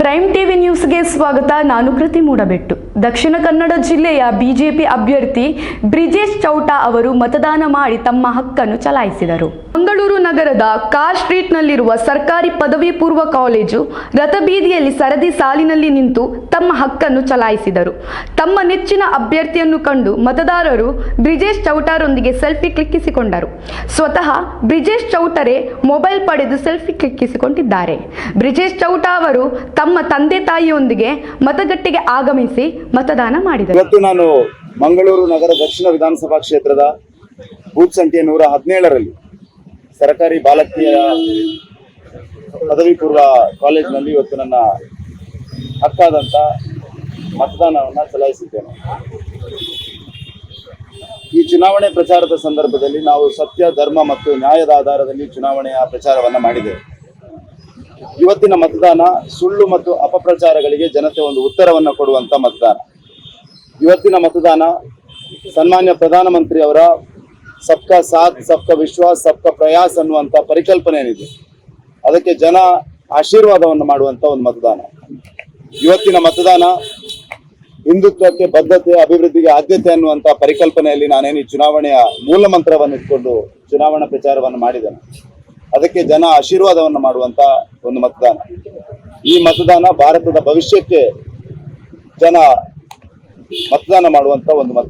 Prime TV ನ್ಯೂಸ್ಗೆ ಸ್ವಾಗತ ನಾನು ಕೃತಿ ಮೂಡಬೆಟ್ಟು. ದಕ್ಷಿಣ ಕನ್ನಡ ಜಿಲ್ಲೆಯ ಬಿಜೆಪಿ ಅಭ್ಯರ್ಥಿ ಬ್ರಿಜೇಶ್ ಚೌಟ ಅವರು ಮತದಾನ ಮಾಡಿ ತಮ್ಮ ಹಕ್ಕನ್ನು ಚಲಾಯಿಸಿದರು. ಮಂಗಳೂರು ನಗರದ ಕಾರ್ ಸ್ಟ್ರೀಟ್ನಲ್ಲಿರುವ ಸರ್ಕಾರಿ ಪದವಿ ಪೂರ್ವ ಕಾಲೇಜು ರಥಬೀದಿಯಲ್ಲಿ ಸರದಿ ಸಾಲಿನಲ್ಲಿ ನಿಂತು ತಮ್ಮ ಹಕ್ಕನ್ನು ಚಲಾಯಿಸಿದರು. ತಮ್ಮ ನೆಚ್ಚಿನ ಅಭ್ಯರ್ಥಿಯನ್ನು ಕಂಡು ಮತದಾರರು ಬ್ರಿಜೇಶ್ ಚೌಟಾರೊಂದಿಗೆ ಸೆಲ್ಫಿ ಕ್ಲಿಕ್ಕಿಸಿಕೊಂಡರು. ಸ್ವತಃ ಬ್ರಿಜೇಶ್ ಚೌಟರೆ ಮೊಬೈಲ್ ಪಡೆದು ಸೆಲ್ಫಿ ಕ್ಲಿಕ್ಕಿಸಿಕೊಂಡಿದ್ದಾರೆ. ಬ್ರಿಜೇಶ್ ಚೌಟ ಅವರು ತಂದೆ ತಾಯಿಯೊಂದಿಗೆ ಮತಗಟ್ಟೆಗೆ ಆಗಮಿಸಿ ಮತದಾನ ಮಾಡಿದರು. ಇವತ್ತು ನಾನು ಮಂಗಳೂರು ನಗರ ದಕ್ಷಿಣ ವಿಧಾನಸಭಾ ಕ್ಷೇತ್ರದ ಬೂತ್ ಸಂಖ್ಯೆ ನೂರ ಹದಿನೇಳರಲ್ಲಿ ಸರ್ಕಾರಿ ಬಾಲಕಿಯ ಪದವಿ ಪೂರ್ವ ಕಾಲೇಜಿನಲ್ಲಿ ಇವತ್ತು ನನ್ನ ಹಕ್ಕಾದಂತ ಮತದಾನವನ್ನ ಚಲಾಯಿಸಿದ್ದೇನೆ. ಈ ಚುನಾವಣೆ ಪ್ರಚಾರದ ಸಂದರ್ಭದಲ್ಲಿ ನಾವು ಸತ್ಯ, ಧರ್ಮ ಮತ್ತು ನ್ಯಾಯದ ಆಧಾರದಲ್ಲಿ ಚುನಾವಣೆಯ ಪ್ರಚಾರವನ್ನ ಮಾಡಿದ್ದೇವೆ. ಇವತ್ತಿನ ಮತದಾನ ಸುಳ್ಳು ಮತ್ತು ಅಪಪ್ರಚಾರಗಳಿಗೆ ಜನತೆ ಒಂದು ಉತ್ತರವನ್ನು ಕೊಡುವಂತ ಮತದಾನ. ಇವತ್ತಿನ ಮತದಾನ ಸನ್ಮಾನ್ಯ ಪ್ರಧಾನಮಂತ್ರಿ ಅವರ ಸಬ್ಕಾ ಸಾಥ್, ಸಬ್ಕಾ ವಿಶ್ವಾಸ್, ಸಬ್ಕಾ ಪ್ರಯಾಸ್ ಅನ್ನುವಂತ ಪರಿಕಲ್ಪನೆ ಏನಿದೆ. ಅದಕ್ಕೆ ಜನ ಆಶೀರ್ವಾದವನ್ನು ಮಾಡುವಂತ ಒಂದು ಮತದಾನ. ಇವತ್ತಿನ ಮತದಾನ ಹಿಂದುತ್ವಕ್ಕೆ, ಬದ್ಧತೆ, ಅಭಿವೃದ್ಧಿಗೆ ಆದ್ಯತೆ ಅನ್ನುವಂತ ಪರಿಕಲ್ಪನೆಯಲ್ಲಿ ನಾನೇನು ಚುನಾವಣೆಯ ಮೂಲ ಮಂತ್ರವನ್ನು ಇಟ್ಕೊಂಡು ಚುನಾವಣಾ ಪ್ರಚಾರವನ್ನು ಮಾಡಿದ್ದೇನೆ. ಅದಕ್ಕೆ ಜನ ಆಶೀರ್ವಾದವನ್ನು ಮಾಡುವಂತ ಒಂದು ಮತದಾನ. ಈ ಮತದಾನ ಭಾರತದ ಭವಿಷ್ಯಕ್ಕೆ ಜನ ಮತದಾನ ಮಾಡುವಂತ ಒಂದು ಮತ